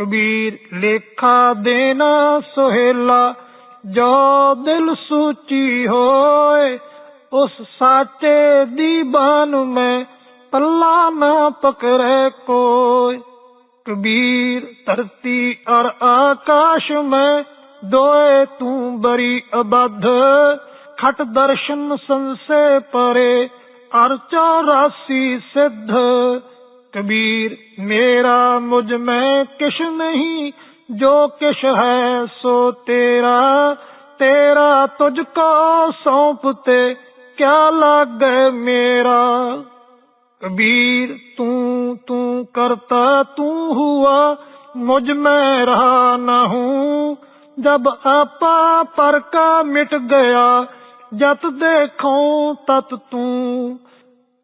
ਕਬੀਰ ਲੇਖਾ ਦੇਣਾ ਸੁਹੇਲਾ, ਜੋ ਦਿਲ ਸੂਚੀ ਹੋਏ, ਉਸ ਸਾਚੇ ਦੀ ਮੈਂ ਪੱਲਾ ਨਾ ਪਕੜੇ ਕੋਈ। ਕਬੀਰ ਧਰਤੀ ਔਰ ਆਕਾਸ਼ ਮੈਂ ਦੋਏ ਤੂੰ ਬਰੀ ਅਬਧ। ਖਟ ਦਰਸ਼ਨ ਸੰਸੇ ਪਰੇ, ਅਰ 84 ਸਿੱਧ। ਕਬੀਰ, ਮੇਰਾ ਮੁਝ ਮੈਂ ਕਿਛ ਨਹੀਂ, ਜੋ ਕਿਛ ਹੈ ਸੋ ਤੇਰਾ ਤੇਰਾ ਤੁਝ ਕੋ ਸੌਂਪ ਤੇ ਕਿਆ ਲਾਗੇ ਮੇਰਾ? ਕਬੀਰ, ਤੂੰ ਤੂੰ ਕਰਤਾ, ਤੂੰ ਹੁਆ, ਮੁਝ ਮੈਂ ਰਹਾ ਨਾ ਹੂੰ। ਜਬ ਆਪਾ ਪਰ ਕਾ ਮਿਟ ਗਿਆ, ਜਤ ਦੇਖੋ ਤਤ ਤੂੰ।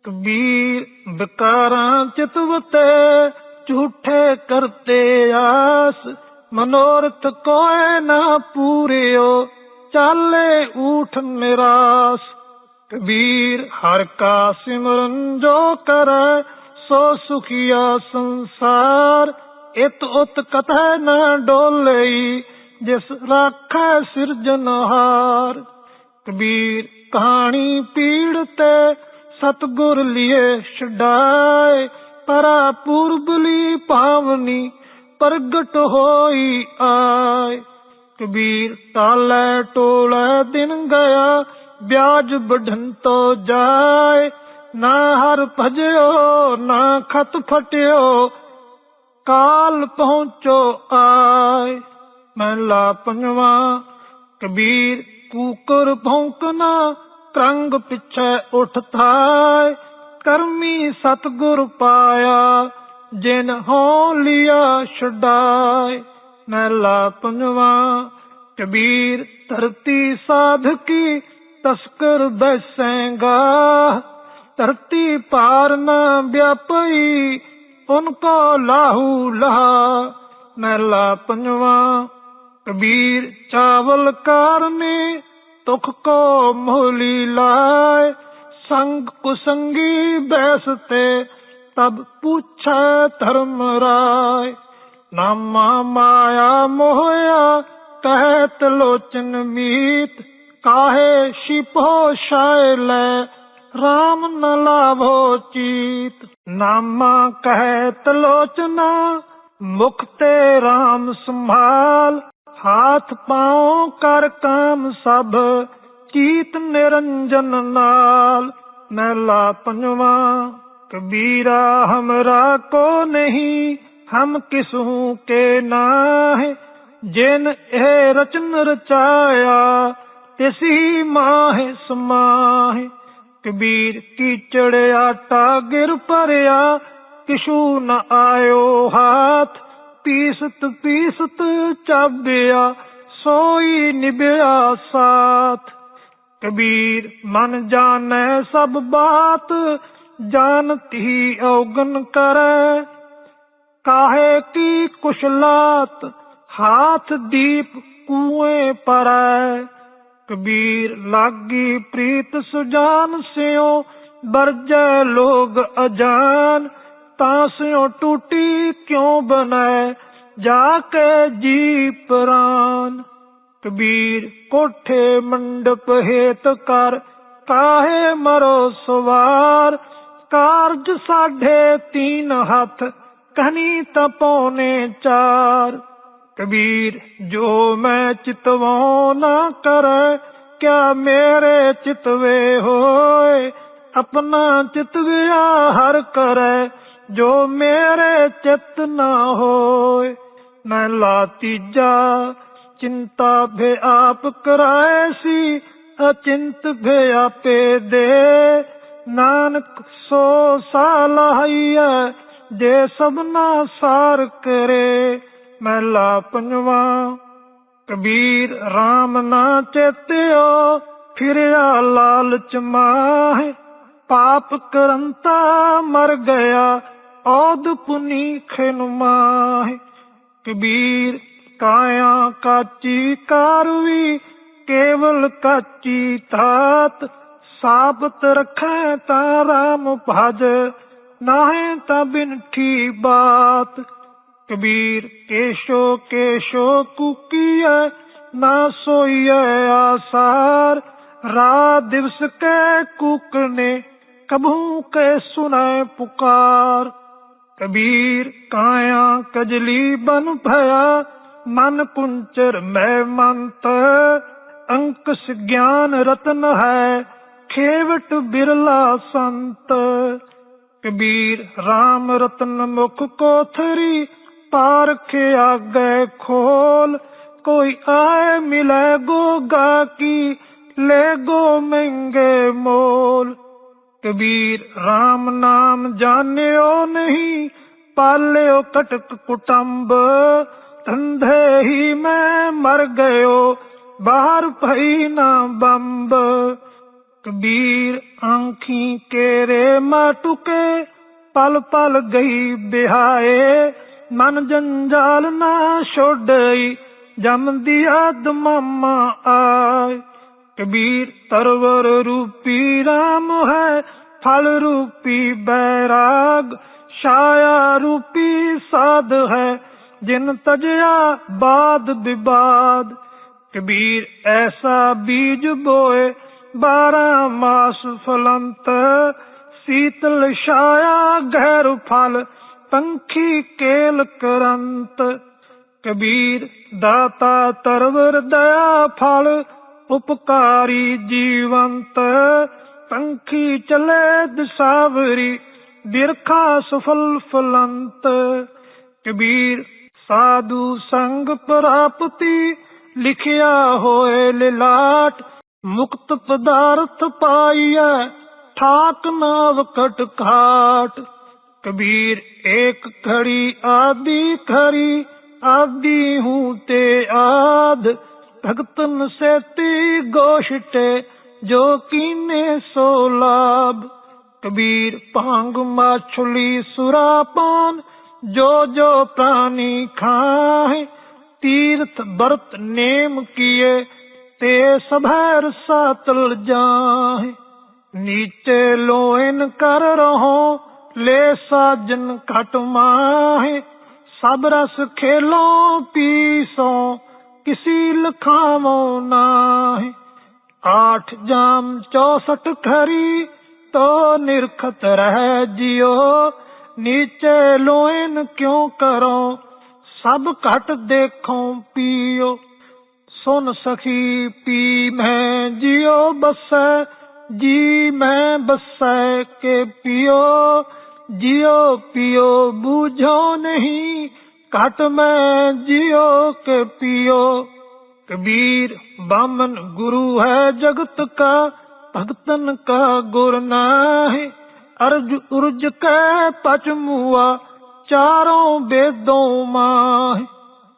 ਕਬੀਰ ਬਕਾਰਾਂ ਚਿਤਵਤੇ ਝੂਠੇ ਕਰਤੇ ਆਸ, ਮਨੋਰਥ ਕੋਏ ਨਾ ਪੂਰਿਓ, ਚਾਲੇ ਊਠ ਨਿਰਾਸ। ਕਬੀਰ ਹਰ ਕਾ ਸਿਮਰਨ ਜੋ ਕਰੈ, ਸੋ ਸੁਖੀਆ ਸੰਸਾਰ, ਇਤ ਉਤ ਕਥੈ ਨਾ ਡੋਲਈ, ਜਿਸ ਰਾਖੈ ਸਿਰਜਨਹਾਰ ਕਬੀਰ ਕਹਾਣੀ ਪੀੜ ਤੇ ਸਤਗੁਰ ਲਿਏ ਛਡਾਏ, ਪਰਾ ਪੂਰਬਲੀ ਪਾਵਨੀ, ਪ੍ਰਗਟ ਹੋਈ ਆਏ। ਕਬੀਰ ਤਾਲੇ ਟੋਲੇ ਦਿਨ ਗਿਆ, ਵਿਆਜ ਬਢਨ ਜਾਏ। ਨਾ ਹਰ ਭਜਿਓ, ਨਾ ਖਤ ਫਟਿਓ, ਕਾਲ ਪਹੁੰਚੋ ਆਏ। ਮਹਲਾ ਪੰਜਵਾ ਕਬੀਰ ਕੂਕਰ ਭੌਂਕਣਾ ਕਰੰਗ ਪਿੱਛੇ ਉੱਠ ਥਾਏ ਕਰਮੀ ਸਤਗੁਰ ਪਾਇਆ, ਜਿਨ ਹੋ ਲਿਆ ਛਡਾਏ। ਮਹਲਾ ਪੰਜਵਾ ਕਬੀਰ ਧਰਤੀ ਸਾਧਕੀ, ਤਸਕਰ ਬੈਸੇਗਾ। ਧਰਤੀ ਪਾਰ ਨ ਵਿਆਪਈ ਉਨਕੋ ਲਾਹੂ ਲਹਾ। ਮਹਿਲਾ ਪੰਜਵਾ ਕਬੀਰ ਚਾਵਲ ਕਾਰਨੇ ਤੁਖ ਕੋ ਮੋਲੀ ਲਾਏ, ਸੰਗ ਕੁਸੰਗੀ ਬੈਸਤੇ ਤਬ ਪੁੱਛੈ ਧਰਮ ਰਾਏ। ਨਾਮਾ ਮਾਇਆ ਮੋਹਿਆ, ਕਹਿਤ ਲੋਚਨ ਮੀਤ, ਕਾਹੇ ਸ਼ਿਪੋ ਸ਼ਾਇ ਲੈ RAM ਨ ਲਾਭੋ ਚੀਤ। ਨਾਮਾ ਕਹਿ ਤਲੋਚਨਾ ਮੁਖ ਤੇ RAM ਸੰਭਾਲ ਹਾਥ ਪਾਉ ਕਰ ਕਾਮ ਸਭ, ਚੀਤ ਨਿਰੰਜਨ ਨਾਲ। ਮਹਿਲਾ ਪੰਜਵਾ, ਕਬੀਰਾ ਹਮਰਾ ਕੋ ਨਹੀਂ, ਹਮ ਕਿਸੂ ਕੇ ਨਾਹਿ। ਜਿਨ ਇਹ ਰਚਨ ਰਚਾਇਆ ਤਿਸੀ ਮਾਹਿ ਸਮਾਹਿ। ਕਬੀਰ ਕੀਚੜ ਆਟਾ ਗਿਰ ਭਰਿਆ ਕਿਛੂ ਨ ਆਇਓ ਹਾਥ। ਪੀਸਤ ਪੀਸਤ ਚਾਬਿਆ, ਸੋਈ ਨਿਭਿਆ ਸਾਥ। ਕਬੀਰ ਮਨ ਜਾਣੈ ਸਭ ਬਾਤ ਜਾਣਤੀ ਔਗਨ ਕਰੈ। ਕਾਹੇ ਕੀ ਕੁਸ਼ਲਾਤ, ਹਾਥ ਦੀਪ ਕੂਏ ਪਰੈ ਕਬੀਰ ਲਾਗੀ ਪ੍ਰੀਤ ਸੁਜਾਨ ਸਿਓ ਬਰਜੈ ਲੋਗ ਅਜਾਨ। ਤਾਂ ਸਿਉ ਟੂਟੀ ਕਿਉ ਬਨੈ ਜਾ ਕੇ ਜੀ ਪ੍ਰਾਨ। ਕਬੀਰ ਕੋਠੇ ਮੰਡਪ ਹੇਤ ਕਰ, ਕਾਹੇ ਮਰੋ ਸਵਾਰ? ਕਾਰਜ ਸਾਢੇ ਤੀਨ ਹੱਥ, ਕਹਨੀ ਤਾਂ ਚਾਰ। ਕਬੀਰ, ਜੋ ਮੈਂ ਚਿਤਵਾਉ ਨਾ ਕਰੈ, ਕਿਆ ਮੇਰੇ ਚਿਤਵੇ ਹੋਏ? ਆਪਣਾ ਚਿਤਵਿਆ ਹਰ ਕਰੈ। ਜੋ ਮੇਰੇ ਚਿਤ ਨਾ ਹੋਏ, ਮੈਂ ਲਾ ਤੀਜਾ। ਚਿੰਤਾ ਭੇ ਆਪ ਕਰਾਏ ਸੀ, ਅਚਿੰਤ ਭੇ ਆਪੇ ਦੇ। ਨਾਨਕ ਸੋ ਸਾਲਾਹੀਐ ਜੇ ਸਭਨਾ ਸਾਰ ਕਰੇ ਮਹਿਲਾ ਪੰਜਵਾ। ਕਬੀਰ RAM ਨਾ ਚੇਤਿਓ ਫਿਰਿਆ ਲਾਲਚ ਮਾਹਿ। ਪਾਪ ਕਰੰਤਾ ਮਰ ਗਿਆ ਔਦ ਪੁਨੀ ਖਿਨ ਮਾਹਿ, ਕਬੀਰ ਕਾਇਆ ਕਾਚੀ ਕਾਰਵੀ ਕੇਵਲ ਕਾਚੀ ਤਾਤ ਸਾਬਤ ਰਖੈ ਤਾ ਰਾਮ ਭਜ, ਨਾਹੇ ਤਾਂ ਬਿਨਠੀ ਬਾਤ। ਕਬੀਰ, ਕੇਸ਼ੋ ਕੇਸ਼ੋ ਕੁਕੀਐ, ਨਾ ਸੋਈਐ ਆਸਾਰ ਰਾਤ ਦਿਵਸ ਕੈ ਕੂਕਨੇ ਕਬਹੂ ਕੈ ਸੁਨੈ ਪੁਕਾਰ। ਕਬੀਰ ਕਾਇਆ ਕਜਲੀ ਬਨ ਭਇਆ, ਮਨ ਕੁੰਚਰ ਮੈਂ ਮੰਤ ਅੰਕਸ ਗਿਆਨ ਰਤਨ ਹੈ, ਖੇਵਟ ਬਿਰਲਾ ਸੰਤ। ਕਬੀਰ RAM ਰਤਨ ਮੁਖ ਕੋਥਰੀ ਪਾਰਖ ਆਗੇ ਖੋਲ, ਕੋਈ ਆਏ ਮਿਲੇ ਗੋਗਾ ਕੀ, ਲੈ ਗੋ ਮਹਿੰਗੇ ਮੋਲ। ਕਬੀਰ RAM ਨਾਮ ਜਾਣਿਓ ਨਹੀਂ, ਪਾਲਿਓ ਕਟਕ ਕੁਟੰਬ। ਧੰਧੇ ਹੀ ਮੈਂ ਮਰ ਗਇਓ, ਬਾਹਰ ਭਈ ਨਾ ਬੰਬ। ਕਬੀਰ, ਆਂਖੀ ਕੇਰੇ ਮਾਟੁਕੇ ਪਲ ਪਲ ਗਈ ਬਿਹਾਏ। ਮਨ ਜੰਜਾਲ ਨਾ ਛੋੜਈ ਜਮਦੀ ਆਦਮਾ ਆਏ। ਕਬੀਰ ਤਰਵਰ ਰੂਪੀ RAM ਹੈ, ਫਲ ਰੂਪੀ ਬੈਰਾਗ, ਛਾਇਆ ਰੂਪੀ ਸਾਧ ਹੈ, ਜਿਨ ਤਜਿਆ ਬਾਦ ਵਿਵਾਦ ਕਬੀਰ ਐਸਾ ਬੀਜ ਬੋਏ, ਬਾਰਾਂ ਮਾਸ ਫਲੰਤ, ਸੀਤਲ ਛਾਇਆ ਗਹਿਰ ਫਲ, ਪੰਖੀ ਕੇਲ ਕਰੰਤ। ਕਬੀਰ ਦਾਤਾ ਤਰਵਰ ਦਇਆ ਫਲ ਉਪਕਾਰੀ ਜੀਵੰਤ ਪੰਖੀ ਚਲੇ ਦਸਾਵਰੀ, ਬਿਰਖਾ ਸਫਲ ਫਲੰਤ ਕਬੀਰ ਸਾਧੂ ਸੰਗ ਪ੍ਰਾਪਤੀ, ਲਿਖਿਆ ਹੋਏ ਲਿਲਾਟ, ਮੁਕਤ ਪਦਾਰਥ ਪਾਈਐ ਠਾਕ ਨਾਵ ਕਟ ਘਾਟ। ਕਬੀਰ ਏਕ ਖੜੀ ਆਦੀ ਖਰੀ ਆਦੀ ਹੂੰ ਤੇ ਆਦ। ਭਗਤਨ ਸੇਤੀ ਗੋਸ਼ਟੇ, ਜੋ ਕੀਨੇ ਸੋ ਲਾਭ। ਕਬੀਰ ਭਾਂਗ ਮਾਛਲੀ ਸੁਰਾਪਾਨ, ਜੋ ਜੋ ਪ੍ਰਾਨੀ ਖਾਏ ਤੀਰਥ ਬਰਤ ਨੇਮ ਕੀਏ, ਤੇ ਸਭੈਰ ਸਾਤਲ ਜਾਹੇ। ਨੀਚੇ ਲੋਇਨ ਕਰ ਰਹੋ, ਲੈ ਸਾਜਨ ਘਟ ਮਾਹੇ। ਸਭ ਰਸ ਖੇਲੋ ਪੀਸੋ ਕਿਸੀ ਲਖਾਵੋ ਨਾਹੀ। ਆਠ ਜਾਮ 64 ਖਰੀ, ਤੋ ਨਿਰਖਤ ਰਹਿ ਜਿਓ। ਨੀਚੇ ਲੋਇਨ ਕਿਉ ਕਰੋ, ਸਭ ਘਟ ਦੇਖੋ ਪੀਓ। ਸੁਨ ਸਖੀ ਪੀ ਮੈਂ ਜਿਉ ਬਸੈ ਜੀ ਮੈਂ ਬਸੈ ਕੇ ਪਿਓ। ਜਿਉ ਪਿਓ, ਬੂਝੋ ਨਹੀਂ ਘਟ ਮੈਂ ਜਿਉ ਕੇ ਪਿਓ। ਕਬੀਰ ਬਾਮਨ ਗੁਰੂ ਹੈ ਜਗਤ ਕਾ, ਭਗਤਨ ਕਾ ਗੁਰ ਨਾਹਿ। ਅਰਜ ਉਰਜ ਕੈ ਪਚ ਮੁਆ, ਚਾਰੋਂ ਬੇਦੋਂ ਮਾਹਿ।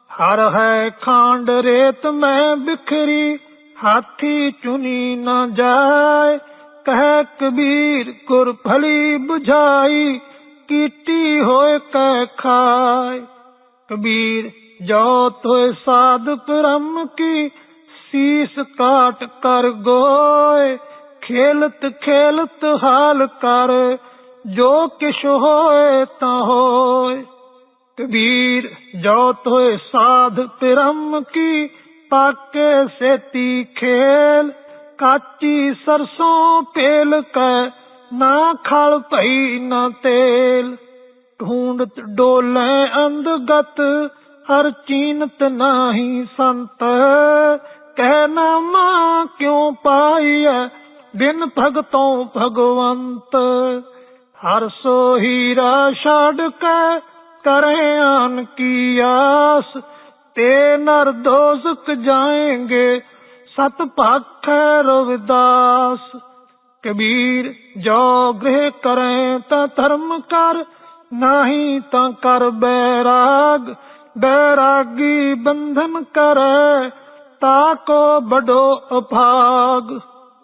ਹਰ ਹੈ ਖਾਂਡ ਰੇਤ ਮੈਂ ਬਿਖਰੀ, ਹਾਥੀ ਚੁਨੀ ਨਾ ਜਾਏ। ਕਹਿ ਕਬੀਰ ਗੁਰ ਭਲੀ 부ਝਾਈ ਕੀਟੀ ਹੋਏ ਕੈ ਖਾਏ। ਕਬੀਰ ਜੋ ਤੋਏ ਸਾਧ ਕਰਮ ਕੀ, ਸੀਸ ਕਾਟ ਕਰ ਗੋਏ, ਖੇਲਤ ਖੇਲਤ ਹਾਲ ਕਰ, ਜੋ ਕਿਛ ਹੋਏ ਤਾਂ ਹੋਏ। ਕਬੀਰ ਜੋ ਤੋਏ ਸਾਧ ਪਿਰਮ ਕੀ, ਪਾਕੇ ਸੇਤੀ ਖੇਲ, ਕਾਚੀ ਸਰਸੋਂ ਤੇਲ ਕੈ, ਨਾ ਖਲ ਭਈ ਨਾ ਤੇਲ। ਢੂੰਡਤ ਡੋਲੇ ਅੰਧਗਤ, ਹਰ ਚੀਨਤ ਨਾਹੀ ਸੰਤ ਕਹਿ ਨਾਮਾ ਕਿਉ ਪਾਈਐ, ਬਿਨ ਭਗਤੋਂ ਭਗਵੰਤ? ਹਰ ਸੋ ਹੀਰਾ ਛੱਡ ਕੇ ਕਰੇ ਆਨ ਕੀ ਆਸ? ਤੇ ਨਰ ਦੋਜ਼ਕ ਜਾਏਂਗੇ, ਸਤ ਭਾਖੈ ਰਵਿਦਾਸ। ਕਬੀਰ ਜੋ ਗ੍ਰਹਿ ਕਰੇ ਤਾਂ ਧਰਮ ਕਰ ਨਹੀਂ ਤਾਂ ਕਰ ਬੈਰਾਗ ਬੈਰਾਗੀ ਬੰਧਨ ਕਰੈ ਤਾ ਕੋ ਬਡੋ ਅਭਾਗ।